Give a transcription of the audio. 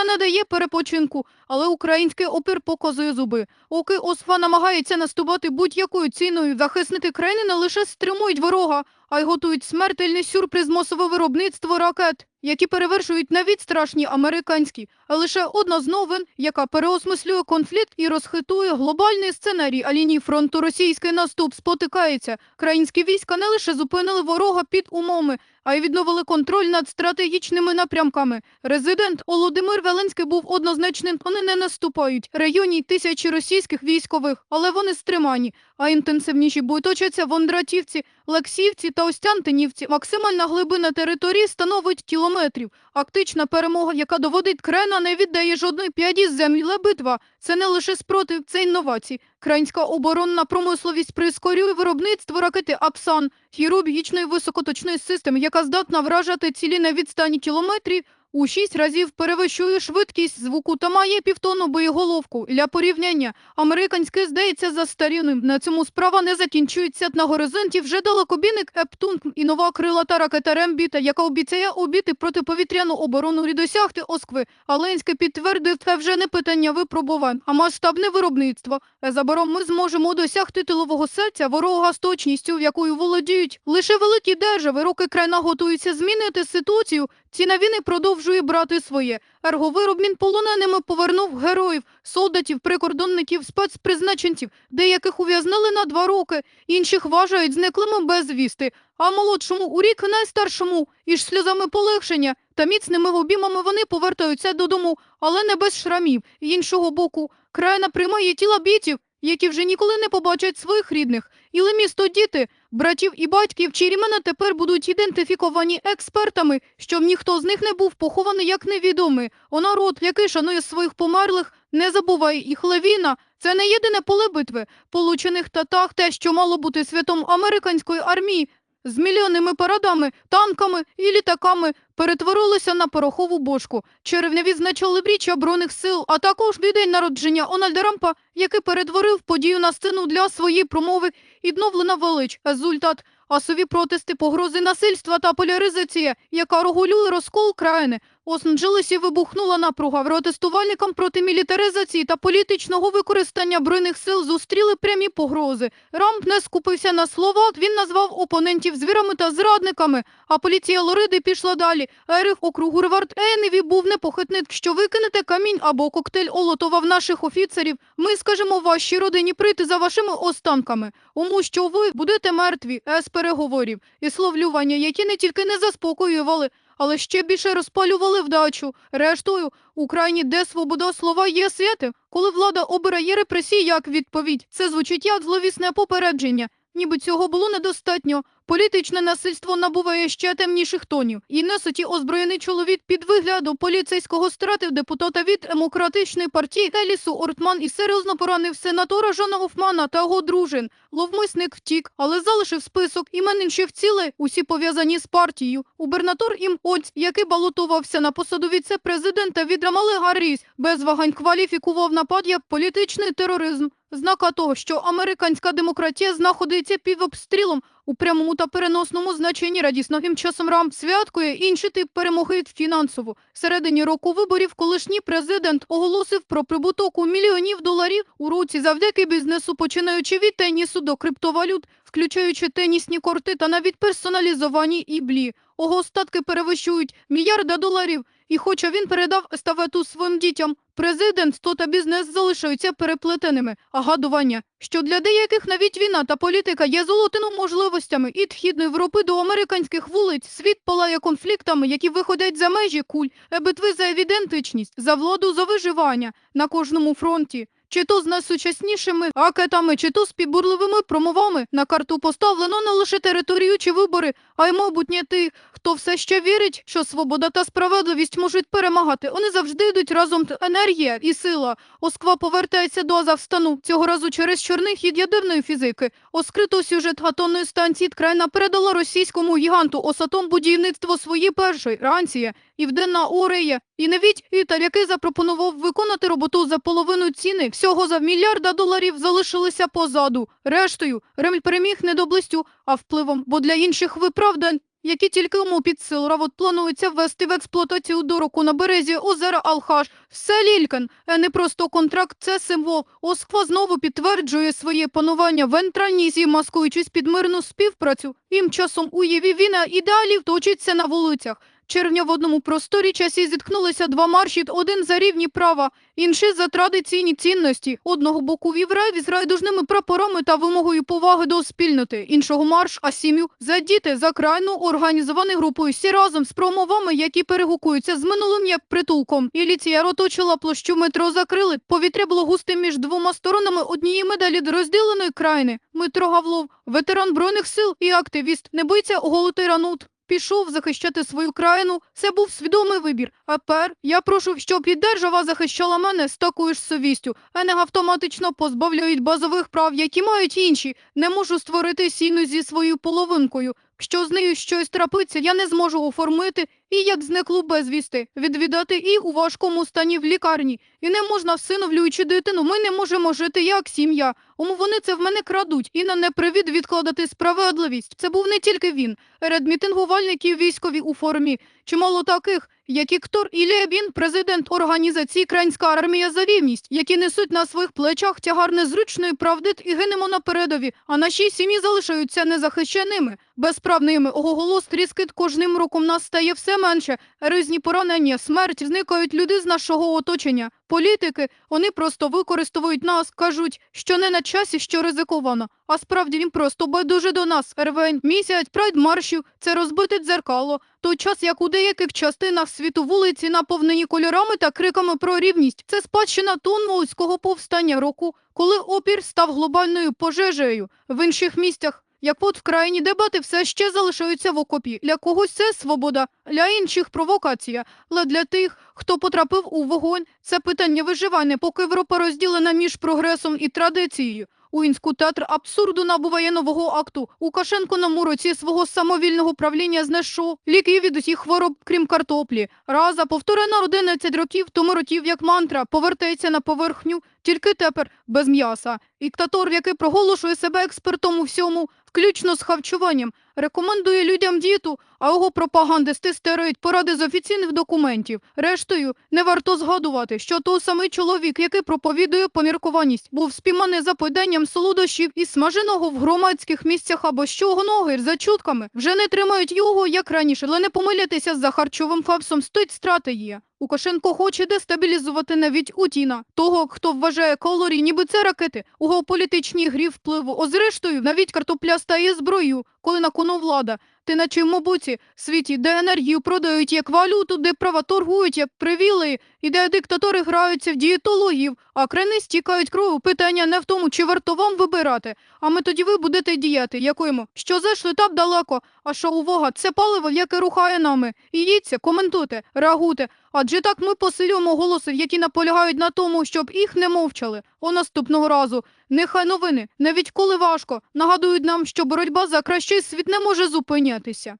Україна не дає перепочинку, але український опір показує зуби. Оки Осфа намагається наступати будь-якою ціною. Захисники країни не лише стримують ворога, а й готують смертельний сюрприз масове виробництво ракет, які перевершують навіть страшні американські. А лише одна з новин, яка переосмислює конфлікт і розхитує глобальний сценарій, а лінії фронту російський наступ спотикається. Країнські війська не лише зупинили ворога під умовами, а й відновили контроль над стратегічними напрямками. Резидент Володимир Веленський був однозначним. Вони не наступають. Районі тисячі російських військових, але вони стримані. А інтенсивніші бої точаться в Ондратівці, Лексівці та Остянтинівці. Максимальна глибина території становить кілометрів. Актична перемога, яка доводить Крена, не віддає жодної п'яді землі. Битва – це не лише спротив, це інновації. Країнська оборонна промисловість прискорює виробництво ракети «Апсан» хірургічної високоточної системи, яка здатна вражати цілі на відстані кілометрів, у шість разів перевищує швидкість звуку та має півтонну боєголовку. Для порівняння, американське здається застарілим. На цьому справа не закінчується. На горизонті вже далекобійник Ептунг і нова крилата ракета Рембіта, яка обіцяє обіти протиповітряну оборону і досягти Оскви. Аленське підтвердив, це вже не питання випробувань, а масштабне виробництво. Незабаром ми зможемо досягти тилового серця ворога з точністю, якою володіють лише великі держави. Роки країна готуються змінити ситуацію. Ціна війни продовжує брати своє. Ерговиробмін полоненими повернув героїв, солдатів, прикордонників, спецпризначенців, деяких ув'язнили на два роки, інших вважають зниклими безвісти, а молодшому у рік найстаршому із сльозами полегшення та міцними обіймами вони повертаються додому, але не без шрамів. Іншого боку, країна приймає тіла бійців, які вже ніколи не побачать своїх рідних. Іли місто діти, братів і батьків, Чірімена тепер будуть ідентифіковані експертами, щоб ніхто з них не був похований як невідомий. О народ, який шанує своїх померлих, не забуває їх левіна. Це не єдине поле битви. Получених татах те, що мало бути святом американської армії, з мільйонними парадами, танками і літаками перетворилося на порохову бошку. Червня відзначали бріччя оборонних сил, а також і день народження Ональда Рампа, який перетворив подію на сцену для своєї промови «Відновлена велич». Результат – асові протести, погрози насильства та поляризація, яка регулює розкол країни. У Лос-Анджелесі вибухнула напруга. Протестувальникам проти мілітаризації та політичного використання збройних сил зустріли прямі погрози. Рамп не скупився на слова, він назвав опонентів звірами та зрадниками, а поліція Лориди пішла далі. Ерих округу Ревард Ейневі був непохитний, що викинете камінь або коктейль Олотова в наших офіцерів. Ми скажемо вашій родині прийти за вашими останками. Уму, що ви будете мертві, ес переговорів і словлювання, які не тільки не заспокоювали, але ще більше розпалювали вдачу. Рештою, у країні, де свобода слова є святе, коли влада обирає репресії як відповідь, це звучить як зловісне попередження. Ніби цього було недостатньо. Політичне насильство набуває ще темніших тонів. І несоті озброєний чоловік під виглядом поліцейського стратив депутата від демократичної партії Елісу Ортман і серйозно поранив сенатора Жона Гофмана та його дружин. Ловмисник втік, але залишив список імен інших цілей, усі пов'язані з партією. Губернатор Ім Оць, який балотувався на посаду віце-президента від Рамали Гарріс, без вагань кваліфікував напад як політичний тероризм. Знака того, що американська демократія знаходиться під обстрілом у прямому та переносному значенні радісно тим часом Рамп святкує інший тип перемоги фінансово. Середині року виборів колишній президент оголосив про прибуток у мільйонів доларів у році завдяки бізнесу, починаючи від тенісу до криптовалют, включаючи тенісні корти та навіть персоналізовані іблі. Ого остатки перевищують мільярда доларів. І хоча він передав естафету своїм дітям, президент то та бізнес залишаються переплетеними. А гадування, що для деяких навіть війна та політика є золотими можливостями і тхідної Європи до американських вулиць, світ палає конфліктами, які виходять за межі куль, е, битви за евідентичність, за владу, за виживання на кожному фронті. Чи то з найсучаснішими ракетами, чи то з підбурливими промовами на карту поставлено не лише територію чи вибори, а й майбутнє тих, хто все ще вірить, що свобода та справедливість можуть перемагати. Вони завжди йдуть разом енергія і сила. Осква повертається до Азовстану, цього разу через чорний хід ядерної фізики. Оскрито сюжет атомної станції Ткрайна передала російському гіганту Осатом будівництво своєї першої ранції. Південна Орея і навіть Італь, який запропонував виконати роботу за половину ціни, всього за мільярда доларів залишилися позаду. Рештою Ремль переміг не доблестю, а впливом, бо для інших виправдань які тільки йому під силу. Равот планується ввести в експлуатацію до року на березі озера Алхаш. Все Лількан. Е, Не просто контракт, це символ. Осква знову підтверджує своє панування в Ентранізі, маскуючись під мирну співпрацю. Тим часом у Єві війна ідеалів точиться на вулицях. Червня в одному просторі часі зіткнулися два марші, один за рівні права, інший за традиційні цінності. Одного боку віврей з райдужними прапорами та вимогою поваги до спільноти, іншого марш, а сім'ю за діти, за крайну організовані групою всі разом з промовами, які перегукуються з минулим як притулком. Іліція оточила площу метро закрили. Повітря було густим між двома сторонами однієї медалі до розділеної країни. Дмитро Гавлов, ветеран збройних сил і активіст, не боїться оголити ранут. Пішов захищати свою країну. Це був свідомий вибір. А тепер я прошу, щоб і держава захищала мене з такою ж совістю, а автоматично позбавляють базових прав, які мають інші. Не можу створити сіну зі своєю половинкою. Якщо з нею щось трапиться, я не зможу оформити і як зниклу безвісти, відвідати і у важкому стані в лікарні. І не можна всиновлюючи дитину. Ми не можемо жити як сім'я. Ому вони це в мене крадуть і на непривід відкладати справедливість. Це був не тільки він. Серед мітингувальників військові у формі. Чимало таких, як Іктор Ілєбін, президент організації Крайнська армія за рівність, які несуть на своїх плечах тягар незручної правди і гинемо на передові, а наші сім'ї залишаються незахищеними, безправними. Оголос тріскит кожним роком нас стає все менше. Різні поранення, смерть, зникають люди з нашого оточення. Політики, вони просто використовують нас, кажуть, що не на часі, що ризиковано. А справді він просто байдуже до нас. Рвень, місяць, прайд маршів, це розбите дзеркало. Той час, як у деяких частинах світу вулиці наповнені кольорами та криками про рівність. Це спадщина Тонволського повстання року, коли опір став глобальною пожежею. В інших місцях, як от в країні дебати все ще залишаються в окопі. Для когось це свобода, для інших провокація. Але для тих, хто потрапив у вогонь, це питання виживання, поки Європа розділена між прогресом і традицією. Уінську театр абсурду набуває нового акту. Лукашенко на муроці свого самовільного правління знайшов ліки від усіх хвороб, крім картоплі. Раза повторена 11 років тому років як мантра повертається на поверхню, тільки тепер без м'яса. Диктатор, який проголошує себе експертом у всьому, включно з харчуванням, рекомендує людям дієту, а його пропагандисти стереють поради з офіційних документів. Рештою, не варто згадувати, що той самий чоловік, який проповідує поміркованість, був спійманий за поїданням солодощів і смаженого в громадських місцях або що ноги за чутками. Вже не тримають його, як раніше, але не помилятися за харчовим фабсом стоїть стратегія. Лукашенко хоче дестабілізувати навіть Утіна, того, хто вважає калорії, ніби це ракети у геополітичній грі впливу. О, зрештою, навіть картопля стає зброєю, коли на кону влада. Ти наче в мобуці світі, де енергію продають як валюту, де права торгують як привілеї, і диктатори граються в дієтологів, а крани стікають кров'ю. Питання не в тому, чи варто вам вибирати, а ми тоді ви будете діяти, якому. Що зайшли так далеко, а що увага, це паливо, яке рухає нами. І їдьте, коментуйте, реагуйте. Адже так ми посилюємо голоси, які наполягають на тому, щоб їх не мовчали. О наступного разу. Нехай новини, навіть коли важко, нагадують нам, що боротьба за кращий світ не може зупинятися.